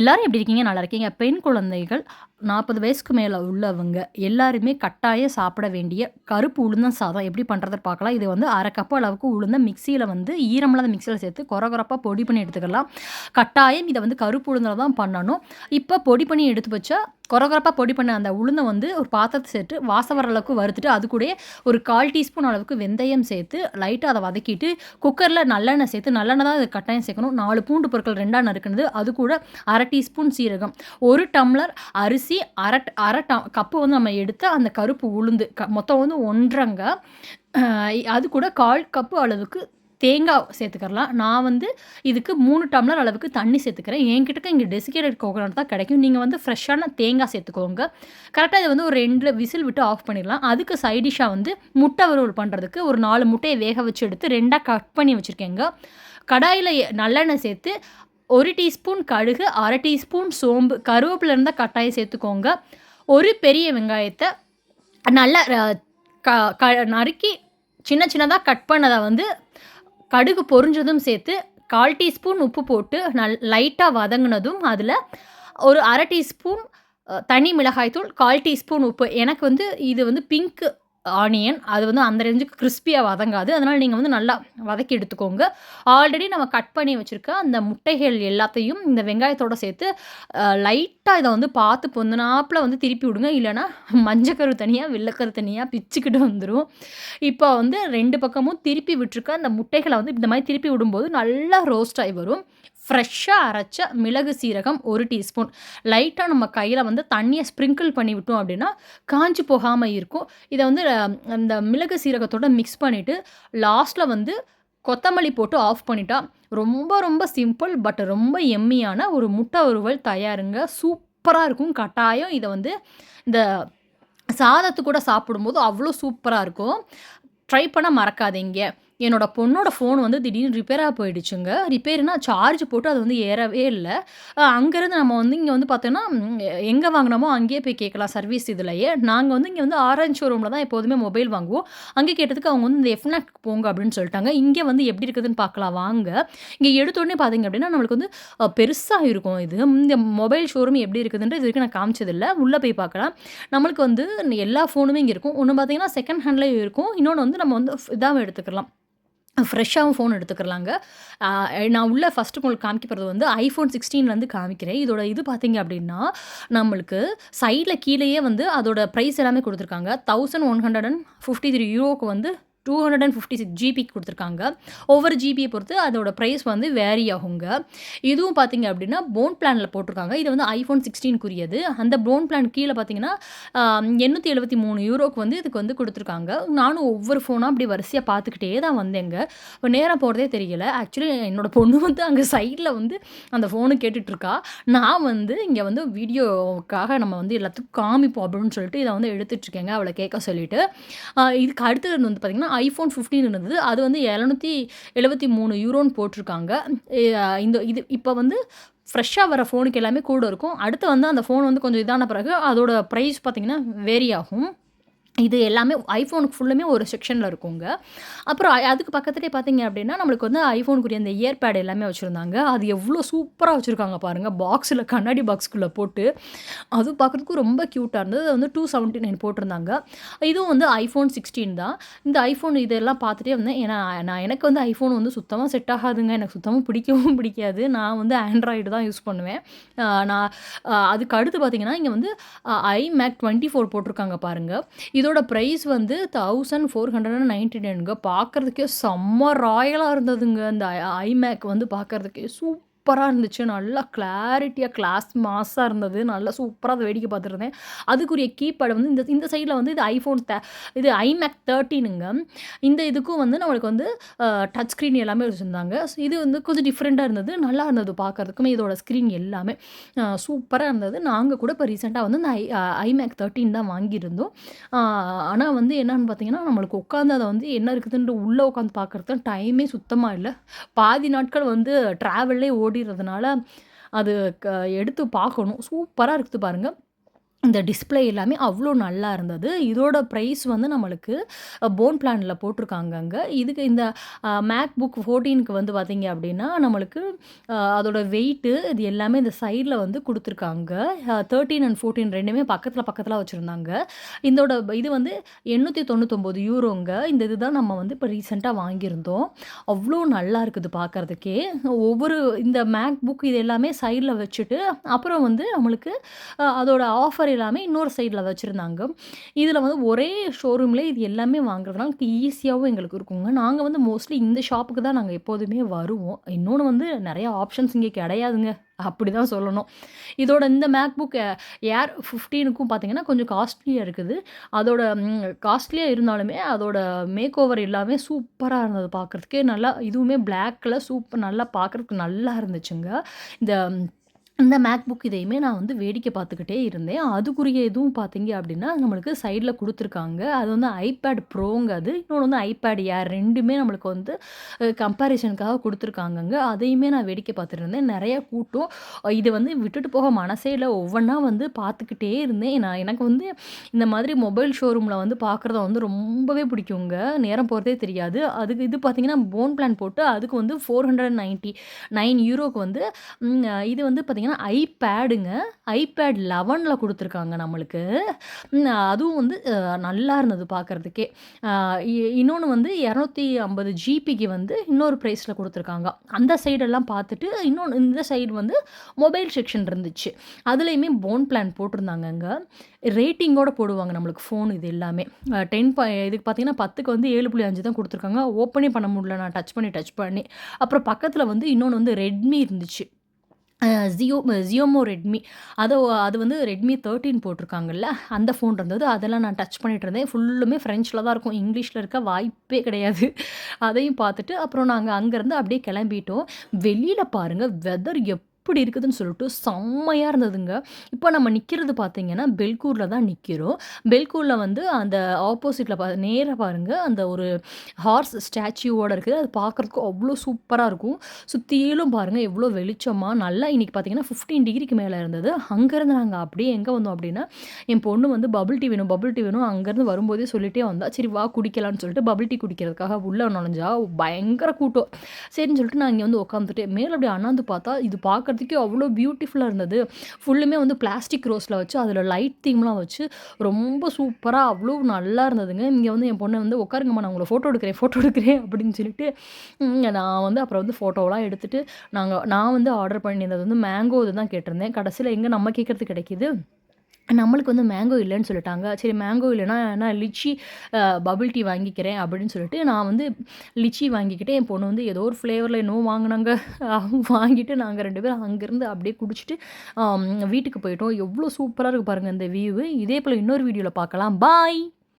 எல்லாரும் எப்படி இருக்கீங்க? நல்லா இருக்கீங்க. பெண் குழந்தைகள் 40 வயசுக்கு மேலே உள்ளவங்க எல்லாருமே கட்டாயம் சாப்பிட வேண்டிய கருப்பு உளுந்தம் சாதம் எப்படி பண்றதுன்னு பார்க்கலாம். இது வந்து அரை கப்பு அளவுக்கு உளுந்த மிக்சியில் வந்து ஈரமில்லாத மிக்சியில் சேர்த்து கொர கொரப்பா பொடி பண்ணி எடுத்துக்கலாம். கட்டாயம் இதை வந்து கருப்பு உளுந்தில் தான் பண்ணணும். இப்போ பொடி பண்ணி எடுத்து வச்சா கொர கொரப்பா பொடி பண்ண அந்த உளுந்தை வந்து ஒரு பாத்திரத்தை சேர்த்து வாசம் வர அளவுக்கு வறுத்துட்டு, அது கூட ஒரு 1/4 டீஸ்பூன் அளவுக்கு வெந்தயம் சேர்த்து லைட்டாக அதை வதக்கிட்டு, குக்கரில் நல்லெண்ணெய் சேர்த்து நல்லெண்ணெய் தான் இது கட்டாயம் சேர்க்கணும். நாலு பூண்டு பொருட்கள் ரெண்டாக நறுக்குனது, அது கூட அரை அரை டீஸ்பூன் சீரகம், ஒரு டம்ளர் அரிசி, அரை அரை ட கப்பு வந்து நம்ம எடுத்த அந்த கருப்பு உளுந்து க மொத்தம் வந்து ஒன்றங்க அது கூட 1/4 கப்பு அளவுக்கு தேங்காய் சேர்த்துக்கலாம் நான் வந்து இதுக்கு மூணு டம்ளர் அளவுக்கு தண்ணி சேர்த்துக்கிறேன். என்கிட்ட இங்கே டெசிகேட்டட் கோகோனட் தான் கிடைக்கும். நீங்கள் வந்து ஃப்ரெஷ்ஷான தேங்காய் சேர்த்துக்கோங்க. கரெக்டாக இதை வந்து ஒரு ரெண்டு விசில் விட்டு ஆஃப் பண்ணிடலாம். அதுக்கு சைடிஷாக வந்து முட்டை வறுவல் பண்ணுறதுக்கு ஒரு நாலு முட்டையை வேக வச்சு எடுத்து ரெண்டாக கட் பண்ணி வச்சுருக்கேங்க கடாயில் நல்லெண்ணெய் சேர்த்து ஒரு டீஸ்பூன் கடுகு, அரை டீஸ்பூன் சோம்பு, கருவேப்பில இருந்தால் கட்டாயம் சேர்த்துக்கோங்க. ஒரு பெரிய வெங்காயத்தை நல்லா க க நறுக்கி சின்ன சின்னதாக கட் பண்ணதை வந்து கடுகு பொரிஞ்சதும் சேர்த்து 1/4 டீஸ்பூன் உப்பு போட்டு நல் லைட்டாக வதங்கினதும் அதில் ஒரு அரை டீஸ்பூன் தனி மிளகாய்த்தூள் கால் டீஸ்பூன் உப்பு. எனக்கு வந்து இது வந்து பிங்க்கு ஆனியன். அது வந்து அந்த ரேஞ்சுக்கு கிறிஸ்பியாக வதங்காது. அதனால் நீங்கள் வந்து நல்லா வதக்கி எடுத்துக்கோங்க. ஆல்ரெடி நம்ம கட் பண்ணி வச்சுருக்க அந்த முட்டைகள் எல்லாத்தையும் இந்த வெங்காயத்தோடு சேர்த்து லைட்டாக இதை வந்து பார்த்து பொந்தனாப்பில் வந்து திருப்பி விடுங்க. இல்லைனா மஞ்சக்கரு தனியாக வெள்ளக்கரு தனியாக பிச்சுக்கிட்டு வந்துடும் இப்போ வந்து ரெண்டு பக்கமும் திருப்பி விட்டுருக்க அந்த முட்டைகளை வந்து இந்த மாதிரி திருப்பி விடும்போது நல்லா ரோஸ்ட் ஆகி வரும். ஃப்ரெஷ்ஷாக அரைச்ச மிளகு, சீரகம் ஒரு டீஸ்பூன். லைட்டாக நம்ம கையில் வந்து தண்ணியை ஸ்ப்ரிங்கிள் பண்ணி விட்டோம் அப்படின்னா, காஞ்சு போகாமல் இருக்கும். இதை வந்து அந்த மிளகு, சீரகத்தோட மிக்ஸ் பண்ணிவிட்டு லாஸ்ட்டில் வந்து கொத்தமல்லி போட்டு ஆஃப் பண்ணிட்டா, ரொம்ப ரொம்ப சிம்பிள் பட் ரொம்ப எம்மியான ஒரு முட்டை உருவல் தயாருங்க. சூப்பராக இருக்கும். கட்டாயம் இதை வந்து இந்த சாதத்து கூட சாப்பிடும்போது அவ்வளோ சூப்பராக இருக்கும். ட்ரை பண்ண மறக்காதீங்க. என்னோட பொண்ணோட ஃபோன் வந்து திடீர்னு ரிப்பேராக போயிடுச்சுங்க. ரிப்பேர்னா சார்ஜ் போட்டு அது வந்து ஏறவே இல்லை அங்கேருந்து நம்ம வந்து இங்கே வந்து பார்த்தோன்னா, எங்கே வாங்குனோமோ அங்கேயே போய் கேட்கலாம் சர்வீஸ் இதுலையே நாங்கள் வந்து இங்கே வந்து ஆரஞ்சு ஷோரூமில் தான் எப்போதுமே மொபைல் வாங்குவோம். அங்கே கேட்டதுக்கு அவங்க வந்து இந்த எஃப்னாக் போங்க அப்படின்னு சொல்லிட்டாங்க இங்கே வந்து எப்படி இருக்குதுன்னு பார்க்கலாம் வாங்க. இங்கே எடுத்தோடனே பார்த்தீங்க அப்படின்னா, நம்மளுக்கு வந்து பெருசாக இருக்கும் இது. இந்த மொபைல் ஷோரூம் எப்படி இருக்குதுன்ற இது வரைக்கும் நான் காமிச்சதில்லை உள்ளே போய் பார்க்கலாம். நம்மளுக்கு வந்து எல்லா ஃபோனுமே இங்கே இருக்கும். ஒன்று பார்த்தீங்கன்னா, செகண்ட் ஹேண்ட்லேயும் இருக்கும். இன்னொன்று வந்து நம்ம வந்து இதாகவும் எடுத்துக்கலாம். ஃப்ரெஷ்ஷாகவும் ஃபோன் எடுத்துக்கலாங்க. நான் உள்ள ஃபஸ்ட்டு உங்களுக்கு காமிக்க வந்து ஐஃபோன் சிக்ஸ்டீன்லேருந்து காமிக்கிறேன். இதோட இது பார்த்தீங்க அப்படின்னா, நம்மளுக்கு சைடில் கீழேயே வந்து அதோட ப்ரைஸ் எல்லாமே கொடுத்துருக்காங்க thousand one hundred and fifty three யூரோக்கு வந்து 256 ஜிபிக்கு கொடுத்துருக்காங்க ஒவ்வொரு ஜிபியை பொறுத்து அதோட ப்ரைஸ் வந்து வேரி ஆகுங்க. இதுவும் பார்த்தீங்க அப்படின்னா, போன் பிளானில் போட்டிருக்காங்க இது வந்து ஐஃபோன் 16க்குரியது. அந்த போன் பிளான் கீழே பார்த்தீங்கன்னா, எண்ணூற்றி எழுபத்தி மூணு யூரோக்கு வந்து இதுக்கு வந்து கொடுத்துருக்காங்க நானும் ஒவ்வொரு ஃபோனாக அப்படி வரிசையாக பார்த்துக்கிட்டே தான் வந்தேங்க. இப்போ நேரம் போகிறதே தெரியல. ஆக்சுவலி என்னோட பொண்ணு வந்து அங்கே சைடில் வந்து அந்த ஃபோனு கேட்டுட்ருக்கா நான் வந்து இங்கே வந்து வீடியோவுக்காக நம்ம வந்து எல்லாத்துக்கும் காமிப்போம் அப்படின்னு சொல்லிட்டு இதை வந்து எடுத்துட்ருக்கேங்க அவளை கேட்க சொல்லிவிட்டு இதுக்கு அடுத்தது வந்து பார்த்தீங்கன்னா, ஐஃபோன் ஃபிஃப்டீன் இருந்தது. அது வந்து 773 யூரோன்னு போட்டிருக்காங்க இந்த இது இப்போ வந்து ஃப்ரெஷ்ஷாக வர ஃபோனுக்கு எல்லாமே கூட இருக்கும். அடுத்து வந்து அந்த ஃபோன் வந்து கொஞ்சம் இதான பிறகு அதோட ப்ரைஸ் பார்த்திங்கன்னா வேரி ஆகும். இது எல்லாமே ஐஃபோனுக்கு ஃபுல்லுமே ஒரு செக்ஷனில் இருக்குங்க. அப்புறம் அதுக்கு பக்கத்துலேயே பார்த்தீங்க அப்படின்னா, நம்மளுக்கு வந்து ஐஃபோனுக்குரிய அந்த இயர்பேடு எல்லாமே வச்சுருந்தாங்க அது எவ்வளோ சூப்பராக வச்சுருக்காங்க பாருங்கள் பாக்ஸில் கண்ணாடி பாக்ஸ்க்குள்ளே போட்டு. அதுவும் பார்க்கறதுக்கு ரொம்ப க்யூட்டாக இருந்தது. அது வந்து 279 போட்டிருந்தாங்க. இதுவும் வந்து ஐஃபோன் சிக்ஸ்டீன் தான். இந்த ஐஃபோன் இதெல்லாம் பார்த்துட்டே வந்தேன். ஏன்னா, நான் எனக்கு வந்து ஐஃபோன் வந்து சுத்தமாக செட் ஆகாதுங்க. எனக்கு சுத்தமாக பிடிக்கவும் பிடிக்காது. நான் வந்து ஆண்ட்ராய்டு தான் யூஸ் பண்ணுவேன். நான் அதுக்கு அடுத்து பார்த்தீங்கன்னா, இங்கே வந்து ஐ மேக் டுவெண்ட்டி ஃபோர் போட்டிருக்காங்க பாருங்கள் இதோட ப்ரைஸ் வந்து thousand four hundred and ninety நைனுங்க பார்க்குறதுக்கே செம்ம ராயலாக இருந்ததுங்க. அந்த ஐமேக் வந்து பார்க்குறதுக்கே சூப்பர் சூப்பராக இருந்துச்சு. நல்லா கிளாரிட்டியாக கிளாஸ் மாஸாக இருந்தது. நல்லா சூப்பராக அதை வேடிக்கை பார்த்துருந்தேன் அதுக்குரிய கீபேட் வந்து இந்த இந்த சைடில் வந்து இது ஐஃபோன் த இது ஐமேக் தேர்ட்டினுங்க இந்த இதுக்கும் வந்து நம்மளுக்கு வந்து டச் ஸ்க்ரீன் எல்லாமே வச்சிருந்தாங்க. இது வந்து கொஞ்சம் டிஃப்ரெண்ட்டாக இருந்தது. நல்லா இருந்தது பார்க்கறதுக்குமே. இதோட ஸ்க்ரீன் எல்லாமே. சூப்பராக இருந்தது. நாங்கள் கூட இப்போ ரீசெண்டாக வந்து இந்த ஐ ஐமேக் தேர்ட்டின் தான் வாங்கியிருந்தோம். ஆனால் வந்து என்னன்னு பார்த்தீங்கன்னா, நம்மளுக்கு உட்காந்து அதை வந்து என்ன இருக்குதுன்ட்டு உள்ளே உட்காந்து பார்க்கறதுக்கு டைமே சுத்தமாக இல்லை பாதி நாட்கள் வந்து ட்ராவல்லே ஓடி ஓடிறதுனால, அது க எடுத்து பார்க்கணும். சூப்பராக இருக்குது பாருங்கள் இந்த டிஸ்ப்ளே எல்லாமே அவ்வளோ நல்லா இருந்தது. இதோட ப்ரைஸ் வந்து நம்மளுக்கு போன் பிளானில் போட்டிருக்காங்க அங்கே இதுக்கு இந்த மேக் புக் ஃபோர்டீனுக்கு வந்து பார்த்தீங்க அப்படின்னா நம்மளுக்கு அதோடய அதோட வெயிட்டு இது எல்லாமே இந்த சைடில் வந்து கொடுத்துருக்காங்க தேர்ட்டீன் அண்ட் ஃபோர்டீன் ரெண்டுமே பக்கத்தில் பக்கத்தில் வச்சுருந்தாங்க இதோட இது வந்து €899 இந்த இதுதான் நம்ம வந்து இப்போ ரீசெண்டாக வாங்கியிருந்தோம். அவ்வளோ நல்லா இருக்குது பார்க்கறதுக்கே. ஒவ்வொரு இந்த மேக் புக் இது எல்லாமே சைடில் வச்சுட்டு, அப்புறம் வந்து நம்மளுக்கு அதோட ஆஃபர் எல்லாமே இன்னொரு சைடில் வச்சுருந்தாங்க இதில் வந்து ஒரே ஷோரூம்லேயே இது எல்லாமே வாங்குறதுனால ஈஸியாகவும் எங்களுக்கு இருக்குங்க. நாங்கள் வந்து மோஸ்ட்லி இந்த ஷாப்புக்கு தான் நாங்கள் எப்போதுமே வருவோம். இன்னொன்று வந்து நிறையா ஆப்ஷன்ஸ் இங்கே கிடையாதுங்க அப்படி தான் சொல்லணும். இதோட இந்த மேக்புக் ஏர் ஃபிஃப்டீனுக்கும் பார்த்தீங்கன்னா, கொஞ்சம் காஸ்ட்லியாக இருக்குது. அதோட காஸ்ட்லியாக இருந்தாலுமே, அதோட மேக் ஓவர் எல்லாமே சூப்பராக இருந்தது பார்க்கறதுக்கே. நல்லா இதுவுமே பிளாக்கில் சூப்பர் நல்லா பார்க்கறதுக்கு நல்லா இருந்துச்சுங்க. இந்த இந்த MacBook இதையுமே நான் வந்து வேடிக்கை பார்த்துக்கிட்டே இருந்தேன். அதுக்குரிய இதுவும் பார்த்தீங்க அப்படின்னா நம்மளுக்கு சைடில் கொடுத்துருக்காங்க அது வந்து ஐபேட் ப்ரோங்க அது. இன்னொன்று வந்து ஐபேட் ஏர் ரெண்டுமே நம்மளுக்கு வந்து கம்பேரிசனுக்காக கொடுத்துருக்காங்கங்க அதையுமே நான் வேடிக்கை பார்த்துட்டு இருந்தேன். நிறைய கூட்டம். இது வந்து விட்டுட்டு போக மனசே இல்லை ஒவ்வொன்றா வந்து பார்த்துக்கிட்டே இருந்தேன். நான் எனக்கு வந்து இந்த மாதிரி மொபைல் ஷோரூமில் வந்து பார்க்குறத வந்து ரொம்பவே பிடிக்குங்க. நேரம் போகிறதே தெரியாது. அதுக்கு இது பார்த்தீங்கன்னா, போன் பிளான் போட்டு அதுக்கு வந்து €499க்கு வந்து இது வந்து பார்த்திங்கன்னா ஐபேடுங்க ஐபேட் லெவனில் கொடுத்துருக்காங்க நம்மளுக்கு. அதுவும் வந்து நல்லா இருந்தது பார்க்கறதுக்கே. இன்னொன்று இ இரநூத்தி வந்து 250 ஜிபிக்கு வந்து இன்னொரு ப்ரைஸில் கொடுத்துருக்காங்க அந்த சைடெல்லாம் பார்த்துட்டு, இன்னொன்று இந்த சைடு வந்து மொபைல் செக்ஷன் இருந்துச்சு. அதுலேயுமே போன் பிளான் போட்டிருந்தாங்கங்க. ரேட்டிங்கோட போடுவாங்க நம்மளுக்கு ஃபோன் இது எல்லாமே. டென் ப இதுக்கு பார்த்தீங்கன்னா, 10க்கு வந்து 7.5 தான் கொடுத்துருக்காங்க ஓப்பனே பண்ண முடியல நான் டச் பண்ணி, டச் பண்ணி. அப்புறம் பக்கத்தில் வந்து இன்னொன்று வந்து ரெட்மி இருந்துச்சு. ஜியோ ஜியோமோ ரெட்மி அதை அது வந்து ரெட்மி தேர்ட்டின் போட்டிருக்காங்கல்ல, அந்த ஃபோன் இருந்தது. அதெல்லாம் நான் டச் பண்ணிட்டு இருந்தேன். ஃபுல்லுமே ஃப்ரெஞ்சில் தான் இருக்கும். இங்கிலீஷில் இருக்க வாய்ப்பே கிடையாது. அதையும் பார்த்துட்டு, அப்புறம் நாங்கள் அங்கேருந்து அப்படியே கிளம்பிட்டோம். வெளியில் பாருங்கள் வெதர் எப் எப்படி இருக்குதுன்னு சொல்லிட்டு செம்மையாக இருந்ததுங்க. இப்போ நம்ம நிற்கிறது பார்த்தீங்கன்னா, பெல்கூரில் தான் நிற்கிறோம் பெல்கூரில் வந்து அந்த ஆப்போசிட்டில் பா நேராக பாருங்கள் அந்த ஒரு ஹார்ஸ் ஸ்டாச்சுவோட இருக்குது. அது பார்க்குறதுக்கு அவ்வளோ சூப்பராக இருக்கும். சுற்றிலும் பாருங்கள் எவ்வளோ வெளிச்சமாக நல்லா இன்றைக்கி பார்த்தீங்கன்னா, 15 டிகிரிக்கு மேலே இருந்தது. அங்கேருந்து நாங்கள் அப்படியே எங்கே வந்தோம் அப்படின்னா, என் பொண்ணு வந்து பபுள் டீ வேணும், பபுள் டீ வேணும் அங்கேருந்து வரும்போதே சொல்லிட்டே வந்தா. சரி வா குடிக்கலான்னு சொல்லிட்டு பபுள் டீ குடிக்கிறதுக்காக உள்ளே நுழைஞ்சா, பயங்கர கூட்டம். சரின்னு சொல்லிட்டு நான் இங்கே வந்து உட்காந்துட்டேன். மேலே அப்படியே அண்ணாந்து பார்த்தா, இது பார்க்குறதுக்கே அவ்வளோ பியூட்டிஃபுல்லாக இருந்தது. ஃபுல்லுமே வந்து பிளாஸ்டிக் ரோஸில் வச்சு, அதில் லைட் தீம்லாம் வச்சு, ரொம்ப சூப்பராக அவ்வளோ நல்லா இருந்ததுங்க. இங்கே வந்து என் பொண்ணை வந்து "உட்காருங்கம்மா நான் உங்களை ஃபோட்டோ எடுக்கிறேன், ஃபோட்டோ எடுக்கிறேன்" அப்படின்னு சொல்லிட்டு, நான் வந்து அப்புறம் வந்து ஃபோட்டோலாம் எடுத்துகிட்டு நாங்கள் நான் வந்து ஆர்டர் பண்ணியிருந்தது வந்து மேங்கோ இதுதான் கேட்டிருந்தேன். கடைசியில் எங்கே நம்ம கேட்கறது கிடைக்கிது நம்மளுக்கு வந்து மேங்கோ இல்லைன்னு சொல்லிட்டாங்க. சரி மேங்கோ இல்லைன்னா நான் லிச்சி பபுள் டீ வாங்கிக்கிறேன் அப்படின்னு சொல்லிட்டு, நான் வந்து லிச்சி வாங்கிக்கிட்டு, என் பொண்ணு வந்து ஏதோ ஒரு ஃப்ளேவரில் இன்னும் வாங்கினாங்க வாங்கிட்டு நாங்கள் ரெண்டு பேரும் அங்கேருந்து அப்படியே குடிச்சிட்டு, வீட்டுக்கு போயிட்டோம். எவ்வளோ சூப்பராக இருக்குது பாருங்கள் இந்த வியூவு. இதே போல் இன்னொரு வீடியோவில் பார்க்கலாம். பாய்.